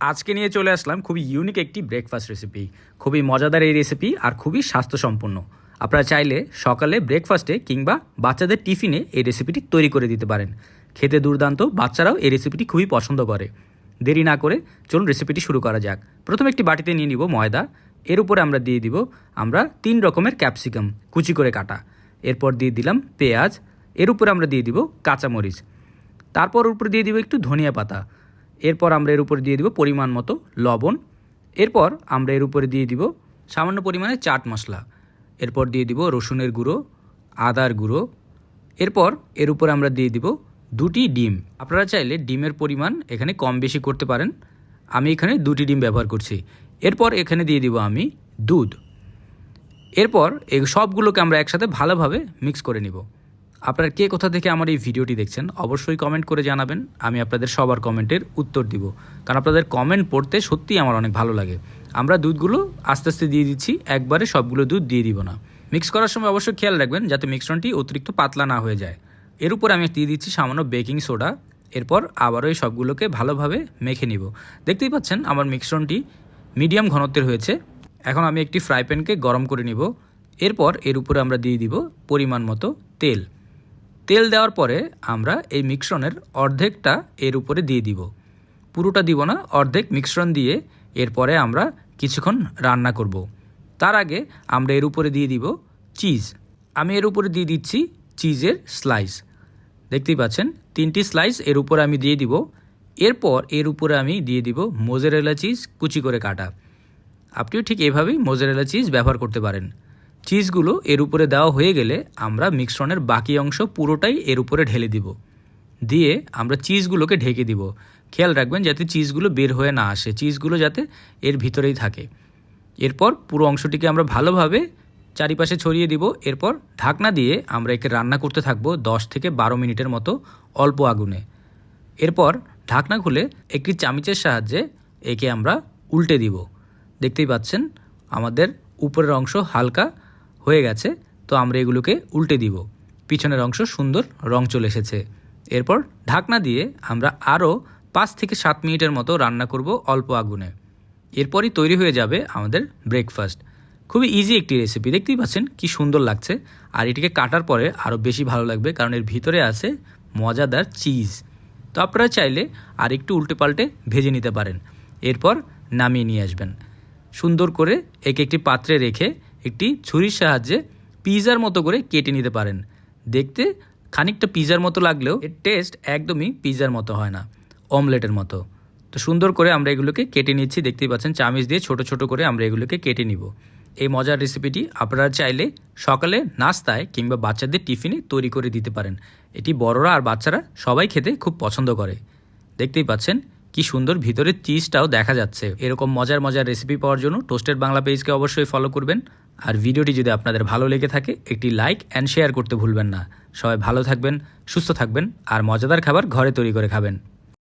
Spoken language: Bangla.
আজকে নিয়ে চলে আসলাম খুবই ইউনিক একটি ব্রেকফাস্ট রেসিপি খুবই মজাদার এই রেসিপি আর খুবই স্বাস্থ্যসম্পন্ন। আপনারা চাইলে সকালে ব্রেকফাস্টে কিংবা বাচ্চাদের টিফিনে এই রেসিপিটি তৈরি করে দিতে পারেন। খেতে দুর্দান্ত, বাচ্চারাও এই রেসিপিটি খুবই পছন্দ করে। দেরি না করে চলুন রেসিপিটি শুরু করা যাক। প্রথমে একটি বাটিতে নিয়ে নিব ময়দা। এর উপরে আমরা দিয়ে দিব, আমরা তিন রকমের ক্যাপসিকাম কুচি করে কাটা। এরপর দিয়ে দিলাম পেঁয়াজ। এর উপরে আমরা দিয়ে দিব কাঁচামরিচ। তারপর উপরে দিয়ে দিব একটু ধনিয়া পাতা। এরপর আমরা এর উপরে দিয়ে দিব পরিমাণ মতো লবণ। এরপর আমরা এর উপরে দিয়ে দিব সামান্য পরিমাণে চাট মশলা। এরপর দিয়ে দিব রসুনের গুঁড়ো, আদার গুঁড়ো। এরপর এর উপরে আমরা দিয়ে দিব দুটি ডিম। আপনারা চাইলে ডিমের পরিমাণ এখানে কম বেশি করতে পারেন। আমি এখানে দুটি ডিম ব্যবহার করছি। এরপর এখানে দিয়ে দিব আমি দুধ। এরপর এই সবগুলোকে আমরা একসাথে ভালোভাবে মিক্স করে নিব। আপনারা কে কোথা থেকে আমার এই ভিডিওটি দেখছেন, অবশ্যই কমেন্ট করে জানাবেন। আমি আপনাদের সবার কমেন্টের উত্তর দিব। কারণ আপনাদের কমেন্ট পড়তে সত্যিই আমার অনেক ভালো লাগে। আমরা দুধগুলো আস্তে আস্তে দিয়ে দিচ্ছি, একবারে সবগুলো দুধ দিয়ে দিব না। মিক্স করার সময় অবশ্যই খেয়াল রাখবেন, যাতে মিশ্রণটি অতিরিক্ত পাতলা না হয়ে যায়। এর উপর আমি দিয়ে দিচ্ছি সামান্য বেকিং সোডা এরপর আবারও এই সবগুলোকে ভালোভাবে মেখে নিব। দেখতেই পাচ্ছেন আমার মিশ্রণটি মিডিয়াম ঘনত্বের হয়েছে। এখন আমি একটি ফ্রাই প্যানকে গরম করে নিব। এরপর এর উপরে আমরা দিয়ে দিব পরিমাণ মতো তেল। তেল দেওয়ার পরে আমরা এই মিশ্রণের অর্ধেকটা এর উপরে দিয়ে দিব। পুরোটা দিব না, অর্ধেক মিশ্রণ দিয়ে এরপরে আমরা কিছুক্ষণ রান্না করব। তার আগে আমরা এর উপরে দিয়ে দিব চিজ। আমি এর উপরে দিয়ে দিচ্ছি চিজের স্লাইস। দেখতেই পাচ্ছেন, তিনটি স্লাইস এর উপরে আমি দিয়ে দিব। এরপর এর উপরে আমি দিয়ে দিব মোজারেলা চিজ কুচি করে কাটা। আপনিও ঠিক এভাবেই মোজারেলা চিজ ব্যবহার করতে পারেন। চিজগুলো এর উপরে দেওয়া হয়ে গেলে আমরা মিশ্রণের বাকি অংশ পুরোটাই এর উপরে ঢেলে দিব। দিয়ে আমরা চিজগুলোকে ঢেকে দিব। খেয়াল রাখবেন যাতে চিজগুলো বের হয়ে না আসে, চিজগুলো যাতে এর ভিতরেই থাকে। এরপর পুরো অংশটিকে আমরা ভালোভাবে চারিপাশে ছড়িয়ে দিব। এরপর ঢাকনা দিয়ে আমরা একে রান্না করতে থাকব দশ থেকে বারো মিনিটের মতো অল্প আগুনে। এরপর ঢাকনা খুলে একটি চামিচের সাহায্যে একে আমরা উল্টে দিব। দেখতেই পাচ্ছেন, আমাদের উপরের অংশ হালকা হয়ে গেছে, তো আমরা এগুলোকে উল্টে দিব। পিছনের অংশ সুন্দর রং চলে এসেছে। এরপর ঢাকনা দিয়ে আমরা আরও পাঁচ থেকে সাত মিনিটের মতো রান্না করব অল্প আগুনে। এরপরই তৈরি হয়ে যাবে আমাদের ব্রেকফাস্ট খুবই ইজি একটি রেসিপি দেখতেই পাচ্ছেন কি সুন্দর লাগছে। আর এটিকে কাটার পরে আরও বেশি ভালো লাগবে, কারণ এর ভিতরে আছে মজাদার চিজ তো আপনারা চাইলে আর একটু উল্টে পাল্টে ভেজে নিতে পারেন। এরপর নামিয়ে নিয়ে আসবেন। সুন্দর করে একে একটি পাত্রে রেখে একটি ছুরির সাহায্যে পিজার মতো করে কেটে নিতে পারেন। দেখতে খানিকটা পিজার মতো লাগলেও এর টেস্ট একদমই পিজার মতো হয় না, অমলেটের মতো। তো সুন্দর করে আমরা এগুলোকে কেটে নিচ্ছি, দেখতেই পাচ্ছেন চামিচ দিয়ে ছোট ছোট করে আমরা এগুলোকে কেটে নিব। এই মজার রেসিপিটি আপনারা চাইলে সকালে নাস্তায় কিংবা বাচ্চাদের টিফিনে তৈরি করে দিতে পারেন। এটি বড়রা আর বাচ্চারা সবাই খেতে খুব পছন্দ করে। দেখতেই পাচ্ছেন কি সুন্দর ভিতরে চিজটাও দেখা যাচ্ছে। এরকম মজার মজার রেসিপি পাওয়ার জন্য টোস্টেড বাংলা পেজকে অবশ্যই ফলো করবেন। আর ভিডিওটি যদি আপনাদের ভালো লেগে থাকে, একটি লাইক অ্যান্ড শেয়ার করতে ভুলবেন না। সবাই ভালো থাকবেন, সুস্থ থাকবেন, আর মজাদার খাবার ঘরে তৈরি করে খাবেন।